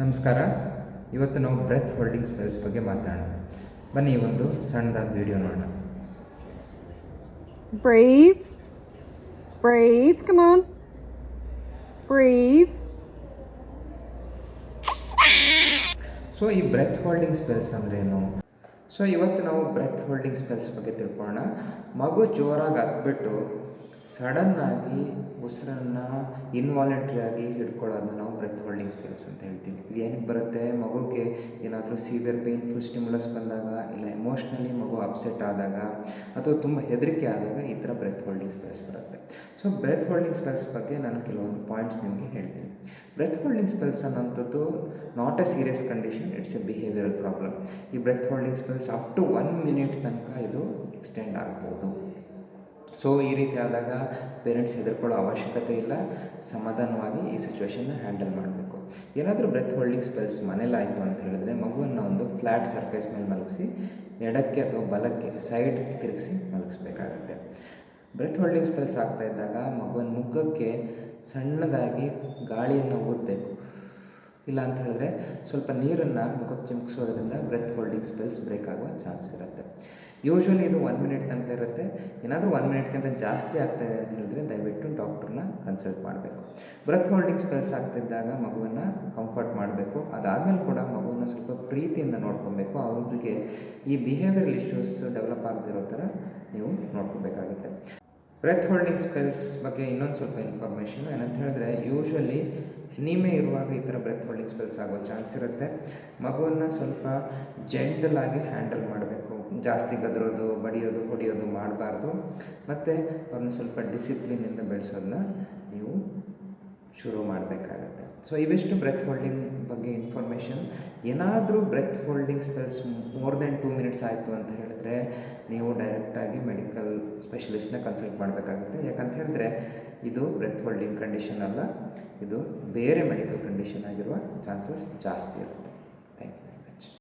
ನಮಸ್ಕಾರ. ಇವತ್ತು ನಾವು ಬ್ರೆತ್ ಹೋಲ್ಡಿಂಗ್ ಸ್ಪೆಲ್ಸ್ ಬಗ್ಗೆ ಮಾತಾಡೋಣ. ಬನ್ನಿ ಒಂದು ಸಣ್ಣದಾದ ವಿಡಿಯೋ ನೋಡೋಣ. Breathe breathe come on. Breathe. So ಈ ಬ್ರೆತ್ ಹೋಲ್ಡಿಂಗ್ ಸ್ಪೆಲ್ಸ್ ಅಂದ್ರೆ ಏನು? ಸೊ ಇವತ್ತು ನಾವು ಬ್ರೆತ್ ಹೋಲ್ಡಿಂಗ್ ಸ್ಪೆಲ್ಸ್ ಬಗ್ಗೆ ತಿಳ್ಕೊಳ್ಳೋಣ. ಮಗು ಜೋರಾಗಿ ಹತ್ಬಿಟ್ಟು ಸಡನ್ನಾಗಿ ಉಸಿರನ್ನು ಇನ್ವಾಲಂಟ್ರಿ ಆಗಿ ಹಿಡ್ಕೊಳ್ಳೋದನ್ನ ನಾವು ಬ್ರೆತ್ ಹೋಲ್ಡಿಂಗ್ ಸ್ಪೇಸ್ ಅಂತ ಹೇಳ್ತೀವಿ. ಇದು ಏನಕ್ಕೆ ಬರುತ್ತೆ? ಮಗುಗೆ ಏನಾದರೂ ಸೀವಿಯರ್ ಪೇನ್ಫುಲ್ ಸ್ಟಿಮ್ಯುಲಸ್ ಬಂದಾಗ ಇಲ್ಲ ಎಮೋಷ್ನಲಿ ಮಗು ಅಪ್ಸೆಟ್ ಆದಾಗ ಅಥವಾ ತುಂಬ ಹೆದರಿಕೆ ಆದಾಗ ಈ ಥರ ಬ್ರೆತ್ ಹೋಲ್ಡಿಂಗ್ ಸ್ಪೇಸ್ ಬರುತ್ತೆ. ಸೊ ಬ್ರೆತ್ ಹೋಲ್ಡಿಂಗ್ ಸ್ಪೇಸ್ ಬಗ್ಗೆ ನಾನು ಕೆಲವೊಂದು ಪಾಯಿಂಟ್ಸ್ ನಿಮಗೆ ಹೇಳ್ತೀನಿ. ಬ್ರೆತ್ ಹೋಲ್ಡಿಂಗ್ ಸ್ಪೆಲ್ಸ್ ಅನ್ನೋಂಥದ್ದು not a serious condition it's a behavioural problem ಈ breath holding spells up to one minute ತನಕ ಇದು ಎಕ್ಸ್ಟೆಂಡ್ ಆಗ್ಬೋದು. ಸೊ ಈ ರೀತಿ ಆದಾಗ ಪೇರೆಂಟ್ಸ್ ಹೆದರ್ಕೊಳ್ಳೋ ಅವಶ್ಯಕತೆ ಇಲ್ಲ. ಸಮಾಧಾನವಾಗಿ ಈ ಸಿಚುವೇಶನ್ನ ಹ್ಯಾಂಡಲ್ ಮಾಡಬೇಕು. ಏನಾದರೂ ಬ್ರೆತ್ ಹೋಲ್ಡಿಂಗ್ ಸ್ಪೆಲ್ಸ್ ಮನೇಲಾಯಿತು ಅಂತ ಹೇಳಿದ್ರೆ ಮಗುವನ್ನು ಒಂದು ಫ್ಲ್ಯಾಟ್ ಸರ್ಫೇಸ್ ಮೇಲೆ ಮಲಗಿಸಿ, ಎಡಕ್ಕೆ ಅಥವಾ ಬಲಕ್ಕೆ ಸೈಡ್ ತಿರುಗಿಸಿ ಮಲಗಿಸ್ಬೇಕಾಗತ್ತೆ. ಬ್ರೆತ್ ಹೋಲ್ಡಿಂಗ್ ಸ್ಪೆಲ್ಸ್ ಆಗ್ತಾ ಇದ್ದಾಗ ಮಗುವಿನ ಮುಖಕ್ಕೆ ಸಣ್ಣದಾಗಿ ಗಾಳಿಯನ್ನು ಊದಬೇಕು. ಇಲ್ಲ ಅಂತ ಹೇಳಿದ್ರೆ ಸ್ವಲ್ಪ ನೀರನ್ನು ಮುಖಕ್ಕೆ ಚಿಮುಕಿಸೋದ್ರಿಂದ ಬ್ರೆತ್ ಹೋಲ್ಡಿಂಗ್ ಸ್ಪೆಲ್ಸ್ ಬ್ರೇಕ್ ಆಗುವ ಚಾನ್ಸ್ ಇರುತ್ತೆ. ಯೂಶ್ವಲಿ ಇದು ಒನ್ ಮಿನಿಟ್ ತನಕ ಇರುತ್ತೆ. ಏನಾದರೂ ಒನ್ ಮಿನಿಟ್ಗಿಂತ ಜಾಸ್ತಿ ಆಗ್ತಾಯಿದೆ ಅಂತ ಹೇಳಿದ್ರೆ ದಯವಿಟ್ಟು ಡಾಕ್ಟ್ರನ್ನ ಕನ್ಸಲ್ಟ್ ಮಾಡಬೇಕು. ಬ್ರೆತ್ ಹೋಲ್ಡಿಂಗ್ ಸ್ಪೆಲ್ಸ್ ಆಗ್ತಿದ್ದಾಗ ಮಗುವನ್ನು ಕಂಫರ್ಟ್ ಮಾಡಬೇಕು. ಅದಾದಮೇಲೆ ಕೂಡ ಮಗುವನ್ನು ಸ್ವಲ್ಪ ಪ್ರೀತಿಯಿಂದ ನೋಡ್ಕೊಬೇಕು. ಅವ್ರಿಗೆ ಈ ಬಿಹೇವಿಯರಲ್ ಇಶ್ಯೂಸ್ ಡೆವಲಪ್ ಆಗದಿರೋ ಥರ ನೀವು ನೋಡ್ಕೋಬೇಕಾಗುತ್ತೆ. ಬ್ರೆತ್ ಹೋಲ್ಡಿಂಗ್ ಸ್ಪೆಲ್ಸ್ ಬಗ್ಗೆ ಇನ್ನೊಂದು ಸ್ವಲ್ಪ ಇನ್ಫಾರ್ಮೇಷನ್ ಏನಂತ ಹೇಳಿದ್ರೆ ಯೂಶ್ವಲಿ ನೀಮೆ ಇರುವಾಗ ಈ ಥರ ಬ್ರೆತ್ ಹೋಲ್ಡಿಂಗ್ ಸ್ಪೆಲ್ಸ್ ಆಗೋ ಚಾನ್ಸ್ ಇರುತ್ತೆ. ಮಗುವನ್ನು ಸ್ವಲ್ಪ ಜೆಂಟಲ್ ಆಗಿ ಹ್ಯಾಂಡಲ್ ಮಾಡಬೇಕು. ಜಾಸ್ತಿ ಗದರೋದು, ಬಡಿಯೋದು, ಹೊಡಿಯೋದು ಮಾಡಬಾರ್ದು. ಮತ್ತು ಅವ್ರನ್ನ ಸ್ವಲ್ಪ ಡಿಸಿಪ್ಲಿನಿಂದ ಬೆಳೆಸೋದನ್ನ ನೀವು ಶುರು ಮಾಡಬೇಕಾಗತ್ತೆ. ಸೊ ಇವಿಷ್ಟು ಬ್ರೆತ್ ಹೋಲ್ಡಿಂಗ್ ಬಗ್ಗೆ ಇನ್ಫಾರ್ಮೇಷನ್ ಏನಾದರೂ breath holding spells more than two minutes ಆಯಿತು ಅಂತ ಹೇಳಿದ್ರೆ ನೀವು ಡೈರೆಕ್ಟಾಗಿ ಮೆಡಿಕಲ್ ಸ್ಪೆಷಲಿಸ್ಟ್ನ ಕನ್ಸಲ್ಟ್ ಮಾಡಬೇಕಾಗುತ್ತೆ. ಯಾಕಂತ ಹೇಳಿದ್ರೆ ಇದು ಬ್ರೆತ್ ಹೋಲ್ಡಿಂಗ್ ಕಂಡೀಷನ್ ಅಲ್ಲ, ಇದು ಬೇರೆ ಮೆಡಿಕಲ್ ಕಂಡೀಷನ್ ಆಗಿರುವ ಚಾನ್ಸಸ್ ಜಾಸ್ತಿ ಇರುತ್ತೆ. Thank you